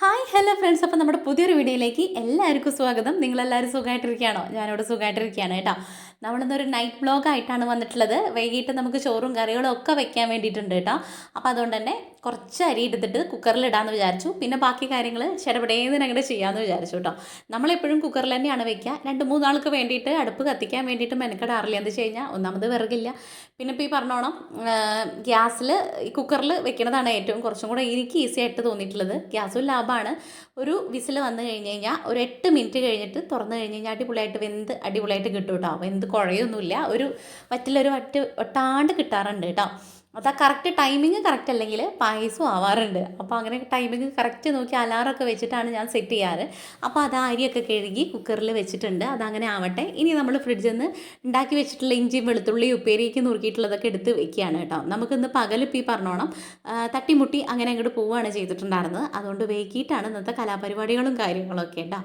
Hi hello friends. അപ്പോൾ നമ്മുടെ പുതിയൊരു വീഡിയോയിലേക്ക് എല്ലാവർക്കും സ്വാഗതം. നിങ്ങളെല്ലാവരും സുഖമായിട്ടിരിക്കുകയാണോ? ഞാനിവിടെ സുഖമായിട്ടിരിക്കുകയാണ് കേട്ടോ. നമ്മളിന്നൊരു നൈറ്റ് ബ്ലോഗ് ആയിട്ടാണ് വന്നിട്ടുള്ളത്. വൈകിട്ട് നമുക്ക് ചോറും കറികളും ഒക്കെ വെക്കാൻ വേണ്ടിയിട്ടുണ്ട് കേട്ടോ. അപ്പോൾ അതുകൊണ്ട് തന്നെ കുറച്ച് അരി എടുത്തിട്ട് കുക്കറിൽ ഇടാമെന്ന് വിചാരിച്ചു. പിന്നെ ബാക്കി കാര്യങ്ങൾ ചിരപടേന്ന് അങ്ങോട്ട് ചെയ്യാമെന്ന് വിചാരിച്ചു കേട്ടോ നമ്മളെപ്പോഴും കുക്കറിൽ തന്നെയാണ് വെക്കുക രണ്ട് മൂന്നാൾക്ക് വേണ്ടിയിട്ട് അടുപ്പ് കത്തിക്കാൻ വേണ്ടിയിട്ട് മെനക്കെടാറില്ല. എന്ന് വെച്ച് കഴിഞ്ഞാൽ ഒന്നാമത് വിറകില്ല. പിന്നെ ഇപ്പോൾ ഈ പറഞ്ഞോണം ഗ്യാസിൽ ഈ കുക്കറിൽ വെക്കുന്നതാണ് ഏറ്റവും കുറച്ചും കൂടെ എനിക്ക് ഈസി ആയിട്ട് തോന്നിയിട്ടുള്ളത്. ഗ്യാസും ലാഭമാണ് ഒരു വിസിൽ വന്നു കഴിഞ്ഞ് കഴിഞ്ഞാൽ ഒരു എട്ട് മിനിറ്റ് കഴിഞ്ഞിട്ട് തുറന്നു കഴിഞ്ഞ് കഴിഞ്ഞാൽ അടിപൊളിയായിട്ട് വെന്ത് അടിപൊളിയായിട്ട് കിട്ടും കേട്ടോ വെന്ത് കുഴയൊന്നുമില്ല ഒരു വറ്റിലൊരു വറ്റ് ഒട്ടാണ്ട് കിട്ടാറുണ്ട് കേട്ടോ അത് ആ കറക്റ്റ് ടൈമിങ് കറക്റ്റ് അല്ലെങ്കിൽ പായസം ആവാറുണ്ട്. അപ്പോൾ അങ്ങനെ ടൈമിങ് കറക്റ്റ് നോക്കി അലാറൊക്കെ വെച്ചിട്ടാണ് ഞാൻ സെറ്റ് ചെയ്യാറ്. അപ്പോൾ അത് അരിയൊക്കെ കഴുകി കുക്കറിൽ വെച്ചിട്ടുണ്ട്. അതങ്ങനെ ആവട്ടെ. ഇനി നമ്മൾ ഫ്രിഡ്ജിൽ നിന്ന് ഉണ്ടാക്കി വെച്ചിട്ടുള്ള ഇഞ്ചിയും വെളുത്തുള്ളി ഉപ്പേരിയൊക്കെ നുറുക്കിയിട്ടുള്ളതൊക്കെ എടുത്ത് വെക്കുകയാണ് കേട്ടോ. നമുക്കിന്ന് പകലിപ്പോൾ ഈ പറഞ്ഞോണം. തട്ടിമുട്ടി അങ്ങനെ അങ്ങോട്ട് പോവുകയാണ് ചെയ്തിട്ടുണ്ടായിരുന്നത്. അതുകൊണ്ട് വൈകിട്ടാണ് ഇന്നത്തെ കലാപരിപാടികളും കാര്യങ്ങളൊക്കെ കേട്ടോ.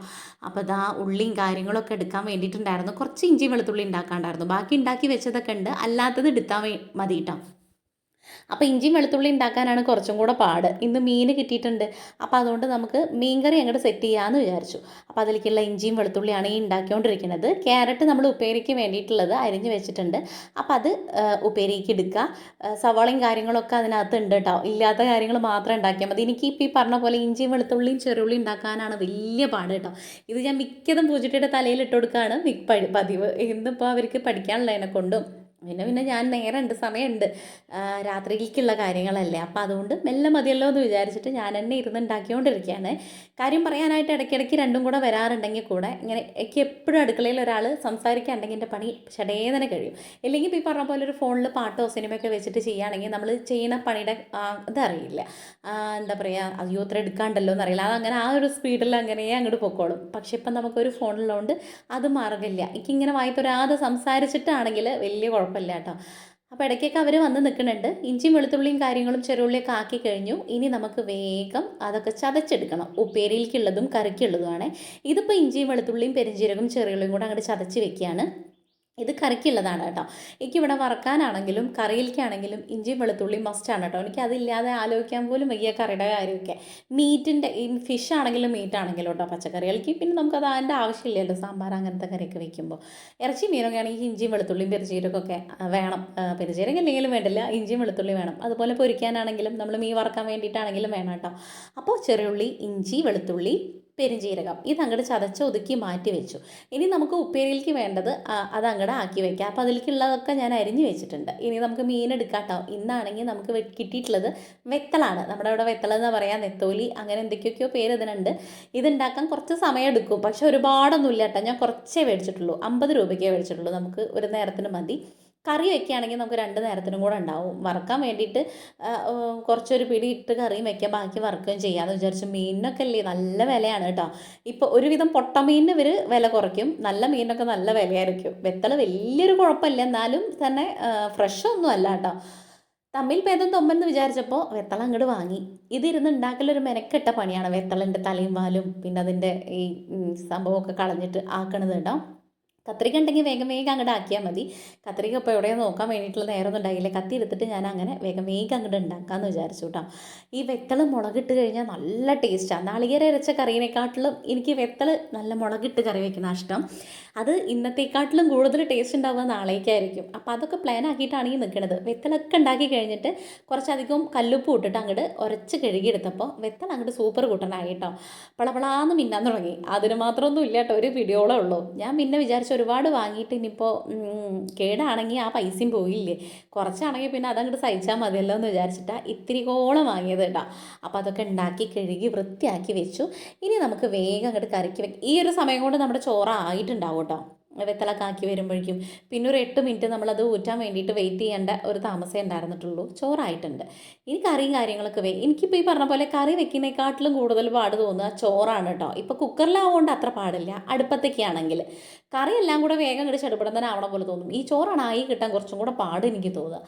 അപ്പോൾ ഇതാ ഉള്ളിയും കാര്യങ്ങളൊക്കെ എടുക്കാൻ വേണ്ടിയിട്ടുണ്ടായിരുന്നു. കുറച്ച് ഇഞ്ചി വെളുത്തുള്ളി ഉണ്ടാക്കാണ്ടായിരുന്നു ബാക്കി ഉണ്ടാക്കി വെച്ചതൊക്കെ ഉണ്ട് അല്ലാത്തത് എടുത്താൽ മതി കേട്ടോ. അപ്പോൾ ഇഞ്ചിയും വെളുത്തുള്ളി ഉണ്ടാക്കാനാണ് കുറച്ചും കൂടെ പാട്. ഇന്ന് മീൻ കിട്ടിയിട്ടുണ്ട്. അപ്പോൾ അതുകൊണ്ട് നമുക്ക് മീൻകറി അങ്ങോട്ട് സെറ്റ് ചെയ്യാമെന്ന് വിചാരിച്ചു. അപ്പോൾ അതിലേക്കുള്ള ഇഞ്ചിയും വെളുത്തുള്ളിയാണ് ഈ ഉണ്ടാക്കിക്കൊണ്ടിരിക്കുന്നത്. ക്യാരറ്റ് നമ്മൾ ഉപ്പേരിക്ക് വേണ്ടിയിട്ടുള്ളത് അരിഞ്ഞ് വെച്ചിട്ടുണ്ട്. അപ്പോൾ അത് ഉപ്പേരിക്ക് എടുക്കുക സവാളയും കാര്യങ്ങളൊക്കെ അതിനകത്ത് ഉണ്ട് കേട്ടോ ഇല്ലാത്ത കാര്യങ്ങൾ മാത്രം ഉണ്ടാക്കിയാൽ മതി. എനിക്ക് ഇപ്പോൾ ഈ പറഞ്ഞ പോലെ ഇഞ്ചിയും വെളുത്തുള്ളിയും ചെറുള്ളിയും ഉണ്ടാക്കാനാണ് വലിയ പാട് കേട്ടോ ഇത് ഞാൻ മിക്കതും പൂജിട്ടിയുടെ തലയിൽ ഇട്ട് കൊടുക്കുകയാണ് പതിവ്. ഇന്നിപ്പോൾ അവർക്ക് പഠിക്കാനുള്ളതിനെ കൊണ്ടും. പിന്നെ പിന്നെ ഞാൻ നേരമുണ്ട് സമയമുണ്ട്. രാത്രിയിലേക്കുള്ള കാര്യങ്ങളല്ലേ. അപ്പോൾ അതുകൊണ്ട് മെല്ലെ മതിയല്ലോ എന്ന് വിചാരിച്ചിട്ട് ഞാൻ തന്നെ ഇരുന്ന് ഉണ്ടാക്കിക്കൊണ്ടിരിക്കുകയാണ്. കാര്യം പറയാനായിട്ട് ഇടയ്ക്കിടയ്ക്ക് രണ്ടും കൂടെ വരാറുണ്ടെങ്കിൽ കൂടെ ഇങ്ങനെ എനിക്ക് എപ്പോഴും അടുക്കളയിൽ ഒരാൾ സംസാരിക്കാണ്ടെങ്കിൽ എന്റെ പണി ഷടേതനെ കഴിയും. ഇല്ലെങ്കിൽ ഇപ്പോൾ ഈ പറഞ്ഞ പോലെ ഒരു ഫോണിൽ പാട്ടോ സിനിമയൊക്കെ വെച്ചിട്ട് ചെയ്യുകയാണെങ്കിൽ നമ്മൾ ചെയ്യുന്ന പണിയുടെ ഇതറിയില്ല. എന്താ പറയുക അയ്യോ ഇത്ര എടുക്കാണ്ടല്ലോ എന്നറിയില്ല. അതങ്ങനെ ആ ഒരു സ്പീഡിൽ അങ്ങനെ അങ്ങോട്ട് പൊക്കോളും. പക്ഷെ ഇപ്പം നമുക്കൊരു ഫോണിലുള്ളതുകൊണ്ട് അത് മാർഗമില്ല എനിക്കിങ്ങനെ വായ്പ വായ്പൊരാതെ സംസാരിച്ചിട്ടാണെങ്കിൽ വലിയ കുഴപ്പമില്ല കേട്ടോ. അപ്പോൾ ഇടയ്ക്കൊക്കെ അവർ വന്ന് നിൽക്കുന്നുണ്ട്. ഇഞ്ചിയും വെളുത്തുള്ളിയും കാര്യങ്ങളും ചെറുള്ളിയൊക്കെ ആക്കി കഴിഞ്ഞു. ഇനി നമുക്ക് വേഗം അതൊക്കെ ചതച്ചെടുക്കണം. ഉപ്പേരിയിലേക്കുള്ളതും കറിക്കുള്ളതുമാണ്. ഇതിപ്പോൾ ഇഞ്ചിയും വെളുത്തുള്ളിയും പെരിഞ്ചീരകം ചെറിയുള്ളിയും കൂടെ അങ്ങോട്ട് ചതച്ച് വെക്കുകയാണ്. ഇത് കറിക്കുള്ളതാണ് കേട്ടോ. എനിക്കിവിടെ വറക്കാനാണെങ്കിലും കറിയിലേക്കാണെങ്കിലും ഇഞ്ചിയും വെളുത്തുള്ളിയും മസ്റ്റാണ് കേട്ടോ. എനിക്ക് അതില്ലാതെ ആലോചിക്കാൻ പോലും വയ്യ കറിയുടെ കാര്യമൊക്കെ. മീറ്റിന്റെ ഫിഷ് ആണെങ്കിലും മീറ്റ് ആണെങ്കിലും കേട്ടോ പച്ചക്കറികൾക്ക്? പിന്നെ നമുക്കത് അതിന്റെ ആവശ്യമില്ലല്ലോ സാമ്പാർ അങ്ങനത്തെ കറിയൊക്കെ വെക്കുമ്പോൾ. ഇറച്ചി മീനൊക്കെ ആണെങ്കിൽ ഇഞ്ചിയും വെളുത്തുള്ളിയും ആ, വേണം. ആ, പെരുജീരകം ഇല്ലെങ്കിലും വേണ്ടില്ല ഇഞ്ചിയും വെളുത്തുള്ളി വേണം. അതുപോലെ പൊരിക്കാനാണെങ്കിലും നമ്മൾ മീൻ വറക്കാൻ വേണ്ടിയിട്ടാണെങ്കിലും വേണം കേട്ടോ. അപ്പോൾ ചെറിയുള്ളി ഇഞ്ചി വെളുത്തുള്ളി പെരുംജീരകം. ഇത് അങ്ങോട്ട് ചതച്ച് ഒതുക്കി മാറ്റി വെച്ചു. ഇനി നമുക്ക് ഉപ്പേരിയിലേക്ക് വേണ്ടത് അത് അങ്ങോട്ട് ആക്കി വെക്കാം. അപ്പോൾ അതിലേക്കുള്ളതൊക്കെ ഞാൻ അരിഞ്ഞ് വെച്ചിട്ടുണ്ട്. ഇനി നമുക്ക് മീൻ എടുക്കാം കേട്ടോ ഇന്നാണെങ്കിൽ നമുക്ക് കിട്ടിയിട്ടുള്ളത് വെത്തലാണ്. നമ്മുടെ ഇവിടെ വെത്തല എന്ന് പറയാം? നെത്തോലി അങ്ങനെ എന്തൊക്കെയൊക്കെയോ പേര് ഇതിനുണ്ട്. ഇതുണ്ടാക്കാൻ കുറച്ച് സമയം എടുക്കും പക്ഷെ ഒരുപാടൊന്നും ഇല്ല കേട്ടോ ഞാൻ കുറച്ചേ മേടിച്ചിട്ടുള്ളൂ. അമ്പത് രൂപയ്ക്കേ മേടിച്ചിട്ടുള്ളൂ. നമുക്ക് ഒരു നേരത്തിന് മതി. കറി വെക്കുകയാണെങ്കിൽ നമുക്ക് രണ്ട് നേരത്തിനും കൂടെ ഉണ്ടാവും. വറക്കാൻ വേണ്ടിയിട്ട് കുറച്ചൊരു പിടി ഇട്ട് കറിയും വെക്കാം ബാക്കി വറക്കുകയും ചെയ്യാമെന്ന് വിചാരിച്ചു മീനിനൊക്കെ അല്ലേ നല്ല വിലയാണ് കേട്ടോ. ഇപ്പോൾ ഒരുവിധം പൊട്ട മീനിന് ഇവർ വില കുറയ്ക്കും. നല്ല മീനിനൊക്കെ നല്ല വിലയായിരിക്കും. വെത്തള വലിയൊരു കുഴപ്പമില്ല. എന്നാലും തന്നെ ഫ്രഷ് ഒന്നും അല്ല കേട്ടോ. തമ്മിൽ ഭേദം തൊമ്മെന്ന് വിചാരിച്ചപ്പോൾ വെത്തള അങ്ങോട്ട് വാങ്ങി. ഇതിരുന്ന് ഉണ്ടാക്കലൊരു മെനക്കെട്ട പണിയാണ് വെത്തളിന്റെ തലയും വാലും പിന്നെ അതിന്റെ ഈ സംഭവമൊക്കെ കളഞ്ഞിട്ട് ആക്കണത് കേട്ടോ. കത്രിക ഉണ്ടെങ്കിൽ വേഗം വേഗം അങ്ങോട്ട് ആക്കിയാൽ മതി. കത്രിക ഇപ്പോൾ എവിടെയോ നോക്കാൻ വേണ്ടിയിട്ടുള്ള നേരമൊന്നും ഉണ്ടായില്ല. കത്തി എടുത്തിട്ട് ഞാൻ അങ്ങനെ വേഗം വേഗം അങ്ങോട്ട് ഉണ്ടാക്കാമെന്ന് വിചാരിച്ചു കേട്ടോ ഈ വെത്തൽ മുളകിട്ട് കഴിഞ്ഞാൽ നല്ല ടേസ്റ്റാണ് നാളികേര അരച്ച കറീനെക്കാട്ടിലും എനിക്ക് വെത്തൾ നല്ല മുളകിട്ട് കറി വെക്കുന്ന ഇഷ്ടം. അത് ഇന്നത്തെക്കാട്ടിലും കൂടുതൽ ടേസ്റ്റ് ഉണ്ടാവുക നാളേക്കായിരിക്കും. അപ്പോൾ അതൊക്കെ പ്ലാൻ ആക്കിയിട്ടാണ് ഈ നിൽക്കുന്നത് വെത്തലൊക്കെ ഉണ്ടാക്കി കഴിഞ്ഞിട്ട് കുറച്ചധികം കല്ലുപ്പ് ഇട്ടിട്ട് അങ്ങോട്ട് ഉരച്ച് കഴുകിയെടുത്തപ്പോൾ വെത്തൽ അങ്ങോട്ട് സൂപ്പർ കൂട്ടനായി കേട്ടോ പളപളാന്ന് മിന്നാൻ തുടങ്ങി. അതിന് മാത്രമൊന്നും ഇല്ല കേട്ടോ ഒരു പിടിയോളേ ഉള്ളൂ. ഞാൻ പിന്നെ വിചാരിച്ചു ഒരുപാട് വാങ്ങിയിട്ട് ഇനിയിപ്പോൾ കേടാണെങ്കിൽ ആ പൈസയും പോയില്ലേ. കുറച്ചാണെങ്കിൽ പിന്നെ അതങ്ങോട്ട് സഹിച്ചാൽ മതിയല്ലോ എന്ന് വിചാരിച്ചിട്ടാണ് ഇത്തിരി കോളം വാങ്ങിയത് കേട്ടോ. അപ്പോൾ അതൊക്കെ ഉണ്ടാക്കി കഴുകി വൃത്തിയാക്കി വെച്ചു. ഇനി നമുക്ക് വേഗം അങ്ങോട്ട് കറിക്ക് വെക്കാം ഈ ഒരു സമയം കൊണ്ട് നമ്മുടെ ചോറ് ആയിട്ടുണ്ടാവും കേട്ടോ വെത്തലൊക്കെ ആക്കി വരുമ്പോഴേക്കും. പിന്നെ ഒരു എട്ട് മിനിറ്റ് നമ്മളത് ഊറ്റാൻ വേണ്ടിയിട്ട് വെയിറ്റ് ചെയ്യേണ്ട ഒരു താമസമേ ഉണ്ടായിരുന്നിട്ടുള്ളൂ. ചോറായിട്ടുണ്ട്. ഇനി കറിയും കാര്യങ്ങളൊക്കെ വേ എനിക്കിപ്പോൾ ഈ പറഞ്ഞ പോലെ കറി വെക്കുന്നതിനെക്കാട്ടിലും കൂടുതൽ പാട് തോന്നുക ചോറാണ് കേട്ടോ. ഇപ്പോൾ കുക്കറിലാവുകൊണ്ട് അത്ര പാടില്ല. അടുപ്പത്തേക്കാണെങ്കിൽ. കറി എല്ലാം കൂടെ വേഗം കിടിച്ച് അടുപ്പിടം തന്നെ ആവണ പോലെ തോന്നും. ഈ ചോറാണ് ആയി കിട്ടാൻ കുറച്ചും കൂടെ പാട് എനിക്ക് തോന്നുക.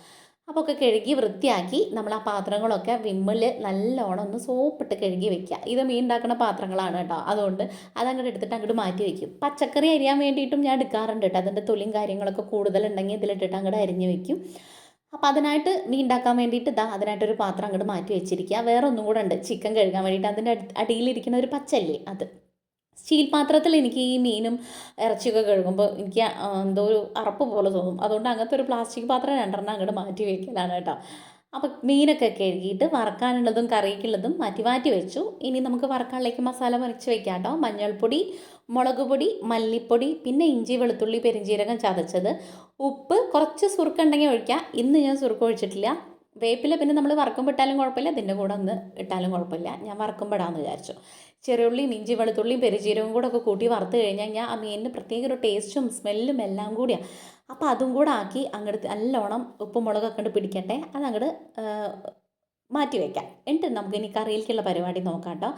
അപ്പോൾ ഒക്കെ കഴുകി വൃത്തിയാക്കി നമ്മൾ ആ പാത്രങ്ങളൊക്കെ വിമ്മിൽ നല്ലോണം ഒന്ന് സോപ്പിട്ട് കഴുകി വെക്കുക ഇത് മീൻ ഉണ്ടാക്കുന്ന പാത്രങ്ങളാണ് കേട്ടോ അതുകൊണ്ട് അതങ്ങോട്ട് എടുത്തിട്ട് അങ്ങോട്ട് മാറ്റി വെക്കും. പച്ചക്കറി അരിയാൻ വേണ്ടിയിട്ടും ഞാൻ എടുക്കാറുണ്ട് കേട്ടോ അതിന്റെ തൊലിയും കാര്യങ്ങളൊക്കെ കൂടുതലുണ്ടെങ്കിൽ ഇതിലിട്ടിട്ട് അങ്ങോട്ട് അരിഞ്ഞ് വെക്കും. അപ്പോൾ അതിനായിട്ട് മീൻ ഉണ്ടാക്കാൻ വേണ്ടിയിട്ട് ഇതാ അതിനായിട്ടൊരു പാത്രം അങ്ങോട്ട് മാറ്റി വെച്ചിരിക്കുക വേറെ ഒന്നും കൂടെ ഉണ്ട് ചിക്കൻ കഴുകാൻ വേണ്ടിയിട്ട് അതിന്റെ അടി- അടിയിലിരിക്കുന്ന ഒരു പച്ചല്ലേ അത്. സ്റ്റീൽ പാത്രത്തിൽ എനിക്ക് ഈ മീനും ഇറച്ചിയൊക്കെ കഴുകുമ്പോൾ എനിക്ക് എന്തോ ഒരു അറപ്പ് പോലെ തോന്നും. അതുകൊണ്ട് അങ്ങനത്തെ ഒരു പ്ലാസ്റ്റിക് പാത്രം രണ്ടെണ്ണം അങ്ങോട്ട് മാറ്റി വയ്ക്കലാണ് കേട്ടോ. അപ്പോൾ മീനൊക്കെ കഴുകിയിട്ട് വറക്കാനുള്ളതും കറിക്കുള്ളതും മാറ്റി മാറ്റി വെച്ചു. ഇനി നമുക്ക് വറക്കാനിലേക്ക് മസാല മറിച്ച് വെക്കാം കേട്ടോ. മഞ്ഞൾപ്പൊടി മുളക് പൊടി മല്ലിപ്പൊടി പിന്നെ ഇഞ്ചി വെളുത്തുള്ളി പെരിഞ്ചീരകം ചതച്ചത്. ഉപ്പ് കുറച്ച് സുറുക്കുണ്ടെങ്കിൽ ഒഴിക്കാം. ഇന്ന് ഞാൻ സുറുക്ക് ഒഴിച്ചിട്ടില്ല. വേപ്പില പിന്നെ നമ്മൾ വറക്കുമ്പോൾ ഇട്ടാലും കുഴപ്പമില്ല ഇതിന്റെ കൂടെ ഒന്ന് ഇട്ടാലും കുഴപ്പമില്ല ഞാൻ വറക്കുമ്പോൾ ഇടാമെന്ന് വിചാരിച്ചു. ചെറിയുള്ളിയും ഇഞ്ചി വെളുത്തുള്ളിയും പെരുജീരവും കൂടെ ഒക്കെ കൂട്ടി വറുത്ത് കഴിഞ്ഞാൽ ഞാൻ ആ മീനിന് പ്രത്യേക ഒരു ടേസ്റ്റും സ്മെല്ലും എല്ലാം കൂടിയാണ് അപ്പോൾ അതും കൂടെ ആക്കി അങ്ങോട്ട് നല്ലോണം ഉപ്പും മുളകൊക്കെ കണ്ട് പിടിക്കട്ടെ. അത് അങ്ങോട്ട് മാറ്റി വയ്ക്കാം എന്നിട്ട് നമുക്ക് ഇനി കറിയിലേക്കുള്ള പരിപാടി നോക്കാം കേട്ടോ.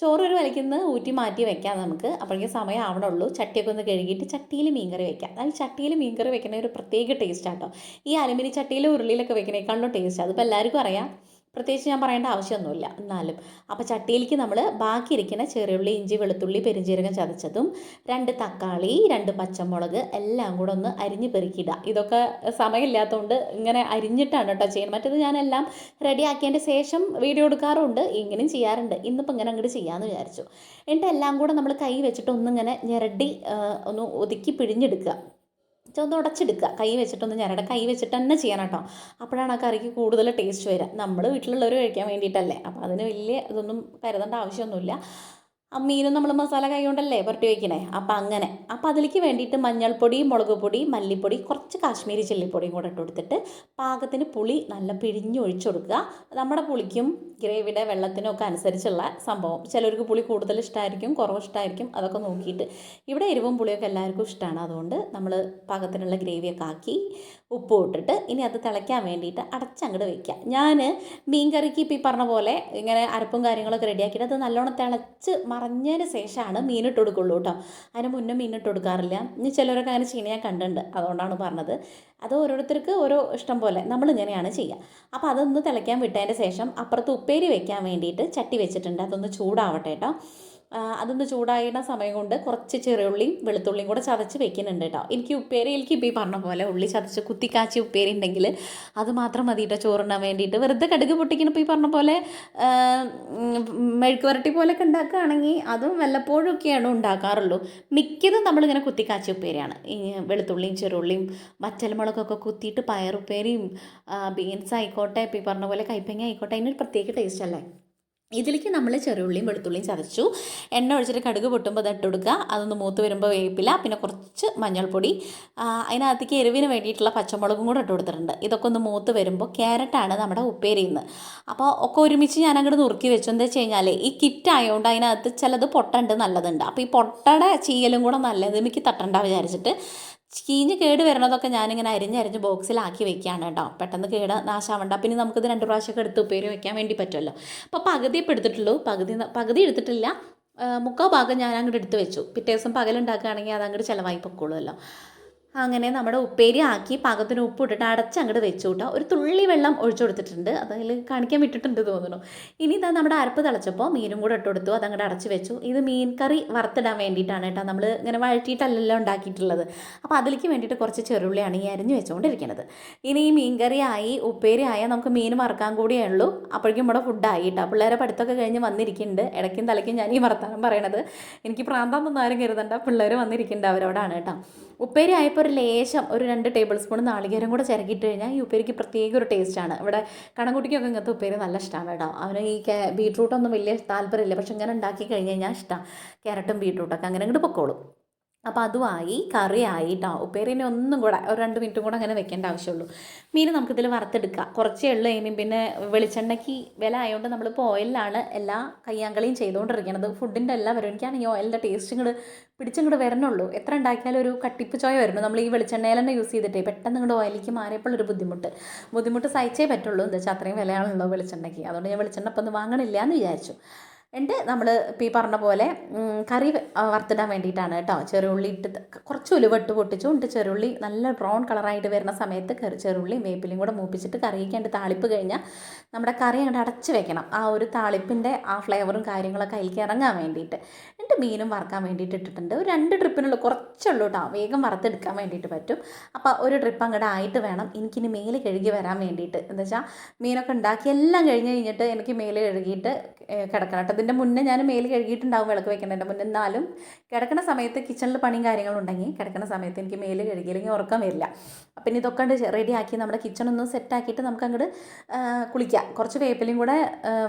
ചോറ് ഒരു വലിക്കുന്ന ഊറ്റി മാറ്റി വെക്കാം നമുക്ക്. അപ്പോഴേക്കും സമയം ആവണുള്ളൂ. ചട്ടിയൊക്കെ ഒന്ന് കഴുകിയിട്ട് ചട്ടിയിൽ മീൻകറി വെക്കാം. അതായത് ചട്ടിയിൽ മീൻകറി വെക്കുന്ന ഒരു പ്രത്യേക ടേസ്റ്റ് ആട്ടോ ഈ അലുമിനി ചട്ടിയിൽ ഉരുളിയിലൊക്കെ വെക്കണേക്കാളും ടേസ്റ്റ് അതിപ്പോൾ എല്ലാവർക്കും അറിയാം. പ്രത്യേകിച്ച് ഞാൻ പറയേണ്ട ആവശ്യമൊന്നുമില്ല. എന്നാലും അപ്പോൾ ചട്ടിയിലേക്ക് നമ്മൾ ബാക്കി ഇരിക്കുന്ന ചെറിയുള്ളി ഇഞ്ചി വെളുത്തുള്ളി പെരിഞ്ജീരകം ചതച്ചതും രണ്ട് തക്കാളി രണ്ട് പച്ചമുളക് എല്ലാം കൂടെ ഒന്ന് അരിഞ്ഞ് പെറുക്കിയിടുക. ഇതൊക്കെ സമയമില്ലാത്തതുകൊണ്ട് ഇങ്ങനെ അരിഞ്ഞിട്ടാണ് കേട്ടോ ചെയ്യുന്നത്. മറ്റേത് ഞാനെല്ലാം റെഡി ആക്കിയതിന്റെ ശേഷം വീഡിയോ എടുക്കാറുണ്ട്. ഇങ്ങനെയും ചെയ്യാറുണ്ട്. ഇന്നിപ്പോൾ ഇങ്ങനെ അങ്ങോട്ട് ചെയ്യാമെന്ന് വിചാരിച്ചു. എന്നിട്ട് എല്ലാം കൂടെ നമ്മൾ കൈ വെച്ചിട്ട് ഒന്നിങ്ങനെ ഞെരടി ഒന്ന് ഒതുക്കി പിഴിഞ്ഞെടുക്കുക. എന്നിട്ട് ഒന്ന് ഉടച്ചെടുക്കുക. കൈ വെച്ചിട്ടൊന്ന് ഞരട കൈ വെച്ചിട്ട് തന്നെ ചെയ്യണം കേട്ടോ. അപ്പോഴാണ് ആ കറിക്ക് കൂടുതൽ ടേസ്റ്റ് വരിക നമ്മൾ വീട്ടിലുള്ളവർ കഴിക്കാൻ വേണ്ടിയിട്ടല്ലേ. അപ്പോൾ അതിന് വലിയ ഇതൊന്നും കരുതേണ്ട ആവശ്യമൊന്നുമില്ല. മീനും നമ്മൾ മസാല കൈ കൊണ്ടല്ലേ പുരട്ടി വയ്ക്കണേ അപ്പം അങ്ങനെ. അപ്പം അതിലേക്ക് വേണ്ടിയിട്ട് മഞ്ഞൾപ്പൊടി മുളക് പൊടി മല്ലിപ്പൊടി കുറച്ച് കാശ്മീരി ചില്ലിപ്പൊടിയും കൂടെ ഇട്ട് കൊടുത്തിട്ട് പാകത്തിന് പുളി നല്ല പിഴിഞ്ഞ് ഒഴിച്ചു കൊടുക്കുക. നമ്മുടെ പുളിക്കും ഗ്രേവിയുടെ വെള്ളത്തിനും ഒക്കെ അനുസരിച്ചുള്ള സംഭവം. ചിലർക്ക് പുളി കൂടുതൽ ഇഷ്ടമായിരിക്കും കുറവ് ഇഷ്ടമായിരിക്കും അതൊക്കെ നോക്കിയിട്ട്. ഇവിടെ എരിവും പുളിയൊക്കെ എല്ലാവർക്കും ഇഷ്ടമാണ് അതുകൊണ്ട് നമ്മൾ പാകത്തിനുള്ള ഗ്രേവിയൊക്കെ ആക്കി ഉപ്പ് ഇട്ടിട്ട് ഇനി അത് തിളയ്ക്കാൻ വേണ്ടിയിട്ട് അടച്ചങ്ങോട്ട് വയ്ക്കുക ഞാൻ മീൻ കറിക്ക് ഇപ്പോൾ ഈ പറഞ്ഞ പോലെ ഇങ്ങനെ അരപ്പും കാര്യങ്ങളൊക്കെ റെഡിയാക്കിയിട്ട് അത് നല്ലോണം തിളച്ച് മറഞ്ഞതിന് ശേഷമാണ് മീനിട്ട് കൊടുക്കുള്ളൂ കേട്ടോ. അതിന് മുന്നേ മീനിട്ട് കൊടുക്കാറില്ല. ഇനി ചിലരൊക്കെ അങ്ങനെ ചെയ്യണ ഞാൻ കണ്ടിട്ടുണ്ട്. അതുകൊണ്ടാണ് പറഞ്ഞത്. അത് ഓരോരുത്തർക്ക് ഓരോ ഇഷ്ടം പോലെ നമ്മൾ ഇങ്ങനെയാണ് ചെയ്യുക അപ്പോൾ അതൊന്ന് തിളയ്ക്കാൻ വിട്ടതിന്റെ ശേഷം അപ്പുറത്ത് ഉപ്പേരി വെക്കാൻ വേണ്ടിയിട്ട് ചട്ടി വെച്ചിട്ടുണ്ട്. അതൊന്ന് ചൂടാവട്ടെ കേട്ടോ. അതൊന്ന് ചൂടായിരുന്ന സമയം കൊണ്ട് കുറച്ച് ചെറിയുള്ളിയും വെളുത്തുള്ളിയും കൂടെ ചതച്ച് വെക്കുന്നുണ്ട് കേട്ടോ. എനിക്ക് ഉപ്പേരിയിലേക്ക് ഇപ്പോൾ ഈ പറഞ്ഞ പോലെ ഉള്ളി ചതച്ച് കുത്തിക്കാച്ചി ഉപ്പേരി ഉണ്ടെങ്കിൽ അത് മാത്രം മതി കേട്ടോ ചോറിനാൻ വേണ്ടിയിട്ട്. വെറുതെ കടുക് പൊട്ടിക്കണപ്പോൾ ഈ പറഞ്ഞ പോലെ മെഴുക്ക് വരട്ടി പോലെയൊക്കെ ഉണ്ടാക്കുകയാണെങ്കിൽ അതും വല്ലപ്പോഴും ഒക്കെയാണ് ഉണ്ടാക്കാറുള്ളൂ. മിക്കതും നമ്മളിങ്ങനെ കുത്തിക്കാച്ചി ഉപ്പേരിയാണ്. ഈ വെളുത്തുള്ളിയും ചെറുള്ളിയും വറ്റൽമുളകൊക്കെ കുത്തിയിട്ട് പയറുപ്പേരിയും ബീൻസ് ആയിക്കോട്ടെ ഇപ്പോൾ ഈ പറഞ്ഞ പോലെ കൈപ്പങ്ങ ആയിക്കോട്ടെ അതിനൊരു പ്രത്യേക ടേസ്റ്റ് അല്ലേ? ഇതിലേക്ക് നമ്മൾ ചെറുള്ളിയും വെളുത്തുള്ളിയും ചതച്ചു. എണ്ണ ഒഴിച്ചിട്ട് കടുക് പൊട്ടുമ്പോൾ അത് ഇട്ട് കൊടുക്കുക അതൊന്ന് മൂത്ത് വരുമ്പോൾ വേപ്പില പിന്നെ കുറച്ച് മഞ്ഞൾപ്പൊടി. അതിനകത്തേക്ക് എരിവിന് വേണ്ടിയിട്ടുള്ള പച്ചമുളകും കൂടെ ഇട്ട് കൊടുത്തിട്ടുണ്ട്. ഇതൊക്കെ ഒന്ന് മൂത്ത് വരുമ്പോൾ ക്യാരറ്റാണ് നമ്മുടെ ഉപ്പേരിയുന്നത് അപ്പോൾ ഒക്കെ ഒരുമിച്ച് ഞാൻ അങ്ങോട്ട് നുറുക്കി വെച്ചു. എന്താ വെച്ച് കഴിഞ്ഞാൽ ഈ കിറ്റ് ആയതുകൊണ്ട് അതിനകത്ത് ചിലത് പൊട്ടണ്ട് നല്ലതുണ്ട്. അപ്പോൾ ഈ പൊട്ടയുടെ ചീയലും കൂടെ നല്ലത് മിക്ക് തട്ടണ്ട വിചാരിച്ചിട്ട് ചീഞ്ഞ് കേട് വരണതൊക്കെ ഞാനിങ്ങനെ അരിഞ്ഞരിഞ്ഞ് ബോക്സിലാക്കി വെക്കുകയാണ് കേട്ടോ. പെട്ടെന്ന് കേട് നാശാവണ്ട. പിന്നെ നമുക്കിത് രണ്ട് പ്രാവശ്യമൊക്കെ എടുത്ത് ഉപ്പേരി വെക്കാൻ വേണ്ടി പറ്റുമല്ലോ. അപ്പോൾ പകുതി ഇപ്പോൾ എടുത്തിട്ടുള്ളൂ. പകുതി പകുതി എടുത്തിട്ടില്ല. മുക്കാൽ ഭാഗം ഞാൻ അങ്ങോട്ട് എടുത്ത് വെച്ചു. പിറ്റേ ദിവസം പകലുണ്ടാക്കുകയാണെങ്കിൽ അത് അങ്ങോട്ട് ചിലവായി പൊക്കോളുമല്ലോ. അങ്ങനെ നമ്മുടെ ഉപ്പേരി ആക്കി പാകത്തിന് ഉപ്പ് ഇട്ടിട്ട് അടച്ച് അങ്ങോട്ട് വെച്ചു കൂട്ടാം ഒരു തുള്ളി വെള്ളം ഒഴിച്ചു കൊടുത്തിട്ടുണ്ട്. അതിൽ കാണിക്കാൻ വിട്ടിട്ടുണ്ട് തോന്നുന്നു. ഇനി ഇതാ നമ്മുടെ അരപ്പ് തിളച്ചപ്പോൾ മീനും കൂടെ ഇട്ട് കൊടുത്തു. അതങ്ങോട്ട് അടച്ച് വെച്ചു. ഇത് മീൻ കറി വറുത്തിടാൻ വേണ്ടിയിട്ടാണ് കേട്ടോ നമ്മൾ ഇങ്ങനെ വഴറ്റിയിട്ടല്ലല്ലോ ഉണ്ടാക്കിയിട്ടുള്ളത്. അപ്പോൾ അതിലേക്ക് വേണ്ടിയിട്ട് കുറച്ച് ചെറുള്ളിയാണ് ഈ അരിഞ്ഞ് വെച്ചുകൊണ്ടിരിക്കുന്നത്. ഇനി ഈ മീൻ കറി ആയി ഉപ്പേരി ആയാൽ നമുക്ക് മീൻ വറുക്കാൻ കൂടിയേ ഉള്ളൂ. അപ്പോഴേക്കും നമ്മുടെ ഫുഡായി കേട്ടോ. പിള്ളേരെ പഠിത്തമൊക്കെ കഴിഞ്ഞ് വന്നിരിക്കുന്നുണ്ട്. ഇടയ്ക്കും തലയ്ക്കും ഞാൻ ഈ വർത്താനം പറയണത്. എനിക്ക് പ്രാന്താന്നൊന്നും ആരും കരുതണ്ട. പിള്ളേർ വന്നിരിക്കുന്നുണ്ട് അവരോടാണ് കേട്ടോ. ഉപ്പേരി ആയപ്പോൾ ഒരു ലേശം ഒരു രണ്ട് ടേബിൾ സ്പൂൺ നാളികേരം കൂടെ ചിരകിയിട്ട് കഴിഞ്ഞാൽ ഈ ഉപ്പേരിക്ക് പ്രത്യേക ഒരു ടേസ്റ്റാണ് ഇവിടെ കണക്കുട്ടിക്കൊക്കെ ഇങ്ങനത്തെ ഉപ്പേരി നല്ല ഇഷ്ടമാണ് കേട്ടോ. അവന് ഈ ബീട്രൂട്ടൊന്നും വലിയ താല്പര്യമില്ല. പക്ഷെ ഇങ്ങനെ ഉണ്ടാക്കി കഴിഞ്ഞ് കഴിഞ്ഞാൽ ഇഷ്ടമാണ് ക്യാരറ്റും ബീട്രൂട്ടൊക്കെ അങ്ങനെ അങ്ങോട്ട് പൊക്കോളും. അപ്പോൾ അതുമായി കറിയായി കേട്ടോ ഉപ്പേരിനെ ഒന്നും കൂടെ ഒരു രണ്ട് മിനിറ്റും കൂടെ അങ്ങനെ വെക്കേണ്ട ആവശ്യമുള്ളൂ. മീൻ നമുക്കിതിൽ വറുത്തെടുക്കാം. കുറച്ചേ ഉള്ളൂ ഇനി. പിന്നെ വെളിച്ചെണ്ണയ്ക്ക് വില ആയതുകൊണ്ട് നമ്മളിപ്പോൾ ഓയിലാണ് എല്ലാ കയ്യാങ്കളിയും ചെയ്തുകൊണ്ടിരിക്കുന്നത് ഫുഡിന്റെ എല്ലാം വരും എനിക്കാണെങ്കിൽ ഓയിലിന്റെ ടേസ്റ്റ് ഇങ്ങോട്ട് പിടിച്ചിങ്ങോട്ട് വരണുള്ളൂ. എത്ര ഉണ്ടാക്കിയാലും ഒരു കട്ടിപ്പ് ചോയ വരുന്നു നമ്മൾ ഈ വെളിച്ചെണ്ണയിൽ തന്നെ യൂസ് ചെയ്തിട്ടേ പെട്ടെന്ന് ഇങ്ങോട്ട് ഓയിലേക്ക് മാറിയപ്പോൾ ഒരു ബുദ്ധിമുട്ട്. ബുദ്ധിമുട്ട് സഹിച്ചേ പറ്റുള്ളൂ. എന്താ വെച്ചാൽ അത്രയും വിലയാണല്ലോ വെളിച്ചെണ്ണയ്ക്ക്. അതുകൊണ്ട് ഞാൻ വെളിച്ചെണ്ണ ഇപ്പം ഒന്ന് വാങ്ങണില്ല എന്ന് വിചാരിച്ചു. എന്നിട്ട് നമ്മൾ ഇപ്പോൾ ഈ പറഞ്ഞ പോലെ കറി വറുത്തിടാൻ വേണ്ടിയിട്ടാണ് കേട്ടോ. ചെറുള്ളി ഇട്ട് കുറച്ച് ഉലുവട്ട് പൊട്ടിച്ചു. എന്നിട്ട് ചെറുള്ളി നല്ല ബ്രൗൺ കളറായിട്ട് വരുന്ന സമയത്ത് കറി ചെറുള്ളിയും വേപ്പിലും കൂടെ മൂപ്പിച്ചിട്ട് കറിയിലേക്ക് അതിന്റെ താളിപ്പ് കഴിഞ്ഞാൽ നമ്മുടെ കറി അങ്ങോട്ട് അടച്ച് വെക്കണം. ആ ഒരു താളിപ്പിന്റെ ആ ഫ്ലേവറും കാര്യങ്ങളൊക്കെ അതിലേക്ക് ഇറങ്ങാൻ വേണ്ടിയിട്ട്. എന്നിട്ട് മീനും വറുക്കാൻ വേണ്ടിയിട്ട് ഇട്ടിട്ടുണ്ട്. ഒരു രണ്ട് ട്രിപ്പിനുള്ള കുറച്ചുള്ളൂ കേട്ടോ. വേഗം വറുത്തെടുക്കാൻ വേണ്ടിയിട്ട് പറ്റും. അപ്പോൾ ഒരു ട്രിപ്പ് അങ്ങോട്ട് ആയിട്ട് വേണം എനിക്കിനി മേൽ കഴുകി വരാൻ വേണ്ടിയിട്ട്. എന്താ വെച്ചാൽ മീനൊക്കെ ഉണ്ടാക്കി എല്ലാം കഴിഞ്ഞ് കഴിഞ്ഞിട്ട് എനിക്ക് മേൽ കഴുകിയിട്ട് കിടക്കണം. ഇതിന്റെ മുന്നേ ഞാൻ മേൽ കഴുകിയിട്ടുണ്ടാവും വിളക്ക് വെക്കുന്നതിന്റെ മുന്നേ. എന്നാലും കിടക്കുന്ന സമയത്ത് കിച്ചണിൽ പണിയും കാര്യങ്ങളും ഉണ്ടെങ്കിൽ കിടക്കുന്ന സമയത്ത് എനിക്ക് മേൽ കഴുകിയില്ലെങ്കിൽ ഉറക്കം വരില്ല. അപ്പം ഇനി ഇതൊക്കെ റെഡിയാക്കി നമ്മുടെ കിച്ചൺ ഒന്ന് സെറ്റാക്കിയിട്ട് നമുക്ക് അങ്ങോട്ട് കുളിക്കാം. കുറച്ച് വേപ്പിലും കൂടെ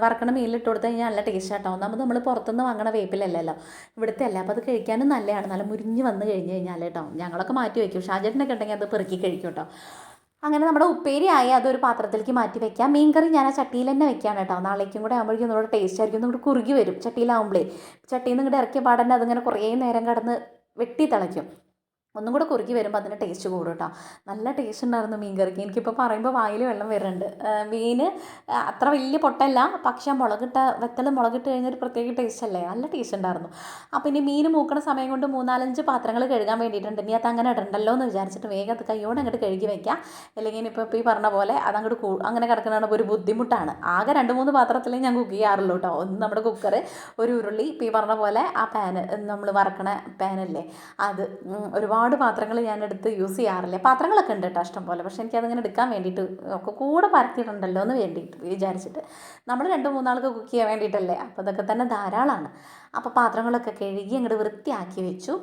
വറക്കണ മേലിട്ട് കൊടുത്തു കഴിഞ്ഞാൽ നല്ല ടേസ്റ്റ് ആട്ടോ. നമ്മൾ പുറത്തുനിന്ന് വാങ്ങണ വേപ്പിലല്ലല്ലോ ഇവിടുത്തെ അല്ല. അപ്പോൾ അത് കഴിക്കാനും നല്ലതാണ് നല്ല മുരിഞ്ഞ് വന്ന് കഴിഞ്ഞ് കഴിഞ്ഞാൽ കേട്ടോ ഞങ്ങളൊക്കെ മാറ്റി വയ്ക്കും ഷാജേട്ടനൊക്കെ ഉണ്ടെങ്കിൽ അത് പെറുക്കി കഴിക്കും കേട്ടോ അങ്ങനെ നമ്മുടെ ഉപ്പേരി ആയി അതൊരു പാത്രത്തിലേക്ക് മാറ്റി വെക്കാം. മീൻ കറി ഞാൻ ആ ചട്ടിയിൽ തന്നെ വെക്കാം കേട്ടോ. നാളേക്കും കൂടെ ആകുമ്പോഴേക്കും നമ്മുടെ ടേസ്റ്റ് ആയിരിക്കും. ഒന്നുകൂടെ കുറുകി വരും ചട്ടിയിലാവുമ്പോഴേ ചട്ടിയിൽ നിന്ന് ഇങ്ങോട്ട് ഇറക്കിയ പാടന്നെ അതിങ്ങനെ കുറേ നേരം കടന്ന് വെട്ടി തിളയ്ക്കും. ഒന്നും കൂടെ കുറുക്കി വരുമ്പോൾ അതിന് ടേസ്റ്റ് കൂടും കേട്ടോ നല്ല ടേസ്റ്റ് ഉണ്ടായിരുന്നു മീൻ കറിക്ക് എനിക്കിപ്പോൾ പറയുമ്പോൾ വായിൽ വെള്ളം വരുന്നുണ്ട്. മീൻ അത്ര വലിയ പൊട്ടല്ല. പക്ഷേ മുളകിട്ട വെത്തൽ മുളകിട്ട് കഴിഞ്ഞാൽ ഒരു പ്രത്യേക ടേസ്റ്റ് അല്ലേ? നല്ല ടേസ്റ്റ് ഉണ്ടായിരുന്നു. അപ്പോൾ ഇനി മീൻ മൂക്കണ സമയം കൊണ്ട് മൂന്നാലഞ്ച് പാത്രങ്ങൾ കഴുകാൻ വേണ്ടിയിട്ടുണ്ട്. ഇനി അത് അങ്ങനെ ഇടണ്ടല്ലോ എന്ന് വിചാരിച്ചിട്ട് വേഗം അത് കൈയോടെ അങ്ങോട്ട് കഴുകി വയ്ക്കാം അല്ലെങ്കിൽ ഇനിയിപ്പോൾ ഈ പറഞ്ഞ പോലെ അതങ്ങോട്ട് കൂ അങ്ങനെ കിടക്കുന്നതാണ് ഒരു ബുദ്ധിമുട്ടാണ്. ആകെ രണ്ട് മൂന്ന് പാത്രത്തിലേ ഞാൻ കുക്ക് ചെയ്യാറുള്ളൂ കേട്ടോ ഒന്ന് നമ്മുടെ കുക്കർ ഒരു ഉരുളി ഇപ്പോൾ ഈ പറഞ്ഞ പോലെ ആ പാന് നമ്മൾ വറക്കണ പാനല്ലേ അത് ഉം, ഒരുപാട് പാത്രങ്ങൾ ഞാൻ എടുത്ത് യൂസ് ചെയ്യാറില്ല. പാത്രങ്ങളൊക്കെ ഉണ്ട് കേട്ടോ ഇഷ്ടം പോലെ. പക്ഷേ എനിക്കതിങ്ങനെ എടുക്കാൻ വേണ്ടിയിട്ട് ഒക്കെ കൂടെ പരത്തിയിട്ടുണ്ടല്ലോ എന്ന് വേണ്ടിയിട്ട് വിചാരിച്ചിട്ട്. നമ്മൾ രണ്ട് മൂന്നാൾക്ക് കുക്ക് ചെയ്യാൻ വേണ്ടിയിട്ടല്ലേ? അപ്പോൾ ഇതൊക്കെ തന്നെ ധാരാളമാണ് അപ്പോൾ പാത്രങ്ങളൊക്കെ കഴുകി അങ്ങോട്ട് വൃത്തിയാക്കി വെച്ചു.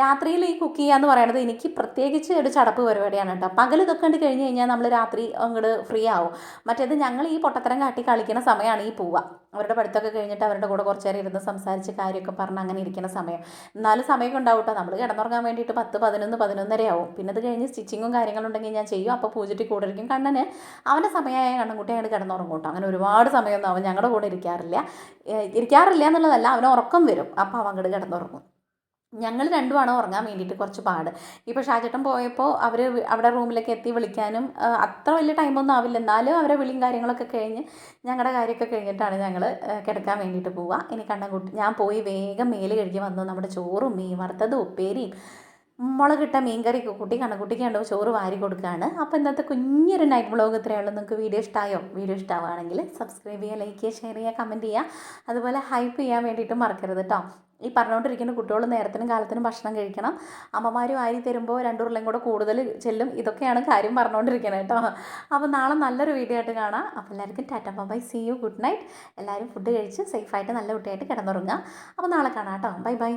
രാത്രിയിൽ ഈ കുക്ക് ചെയ്യുക എന്ന് പറയുന്നത് എനിക്ക് പ്രത്യേകിച്ച് ഒരു ചടപ്പ് പരിപാടിയാണ് കേട്ടോ. പകൽ ഇതൊക്കെ കണ്ട് കഴിഞ്ഞ് കഴിഞ്ഞാൽ നമ്മൾ രാത്രി അങ്ങോട്ട് ഫ്രീ ആവും. മറ്റേത് ഞങ്ങൾ ഈ പൊട്ടത്തരം കാട്ടി കളിക്കുന്ന സമയമാണ് ഈ പോവുക അവരുടെ പഠിത്തമൊക്കെ കഴിഞ്ഞിട്ട് അവരുടെ കൂടെ കുറച്ച് നേരം ഇരുന്ന് സംസാരിച്ച് കാര്യമൊക്കെ പറഞ്ഞ് അങ്ങനെ ഇരിക്കുന്ന സമയം. എന്നാലും സമയമൊക്കെ ഉണ്ടാവും നമ്മൾ കിടന്നുറങ്ങാൻ വേണ്ടിയിട്ട് പത്ത് പതിനൊന്ന് പതിനൊന്നര ആവും. പിന്നെ അത് കഴിഞ്ഞ് സ്റ്റിച്ചിങ്ങും കാര്യങ്ങളും ഉണ്ടെങ്കിൽ ഞാൻ ചെയ്യും. അപ്പോൾ പൂജയ്ക്ക് കൂടെ ഇരിക്കും. കണ്ണന് അവന്റെ സമയമായ കണ്ണൻകുട്ടി അങ്ങോട്ട് കിടന്നുറങ്ങും കേട്ടോ. അങ്ങനെ ഒരുപാട് സമയമൊന്നും അവൻ ഞങ്ങളുടെ കൂടെ ഇരിക്കാറില്ല. ഇരിക്കാറില്ല എന്നുള്ളതല്ല. അവൻ ഉറക്കം വരും. അപ്പോൾ അവൻ അങ്ങോട്ട് കിടന്നുറങ്ങും. ഞങ്ങൾ രണ്ടുമാണ് ഉറങ്ങാൻ വേണ്ടിയിട്ട് കുറച്ച് പാട്. ഇപ്പോൾ ഷാജേട്ടൻ പോയപ്പോൾ അവർ അവിടെ റൂമിലേക്ക് എത്തി വിളിക്കാനും അത്ര വലിയ ടൈമൊന്നും ആവില്ല. എന്നാലും അവരെ വിളിയും കാര്യങ്ങളൊക്കെ കഴിഞ്ഞ് ഞങ്ങളുടെ കാര്യമൊക്കെ കഴിഞ്ഞിട്ടാണ് ഞങ്ങൾ കിടക്കാൻ വേണ്ടിയിട്ട് പോവുക ഇനി കണ്ണൻകുട്ടി ഞാൻ പോയി വേഗം മേൽ കഴുകി വന്നു. നമ്മുടെ ചോറും മീൻ വറുത്തതും ഉപ്പേരിയും മുളകിട്ട മീൻകറിയൊക്കെ കൂട്ടി കണക്കുട്ടിക്ക് കണ്ടോ ചോറ് വാരി കൊടുക്കുകയാണ് അപ്പോൾ ഇന്നത്തെ കുഞ്ഞൊരു നൈറ്റ് ബ്ലോഗ് ഇത്രയുള്ളൂ നിങ്ങൾക്ക് വീഡിയോ ഇഷ്ടമായോ വീഡിയോ ഇഷ്ടമാവുകയാണെങ്കിൽ സബ്സ്ക്രൈബ് ചെയ്യുക ലൈക്ക് ചെയ്യുക ഷെയർ ചെയ്യുക കമന്റ് ചെയ്യുക. അതുപോലെ ഹൈപ്പ് ചെയ്യാൻ വേണ്ടിയിട്ട് മറക്കരുത് കേട്ടോ ഈ പറഞ്ഞുകൊണ്ടിരിക്കുന്ന കുട്ടികൾ നേരത്തിനും കാലത്തിനും ഭക്ഷണം കഴിക്കണം. അമ്മമാർ വാരി തരുമ്പോൾ രണ്ടുരുളയും കൂടെ കൂടുതൽ ചെല്ലും. ഇതൊക്കെയാണ് കാര്യം പറഞ്ഞുകൊണ്ടിരിക്കുന്നത് കേട്ടോ അപ്പോൾ നാളെ നല്ലൊരു വീഡിയോ ആയിട്ട് കാണാം. അപ്പോൾ എല്ലാവർക്കും tata bye see you good night എല്ലാവരും ഫുഡ് കഴിച്ച് സേഫായിട്ട് നല്ല കുട്ടിയായിട്ട് കിടന്നുറങ്ങുക. അപ്പോൾ നാളെ കാണാം കേട്ടോ ബൈ ബൈ.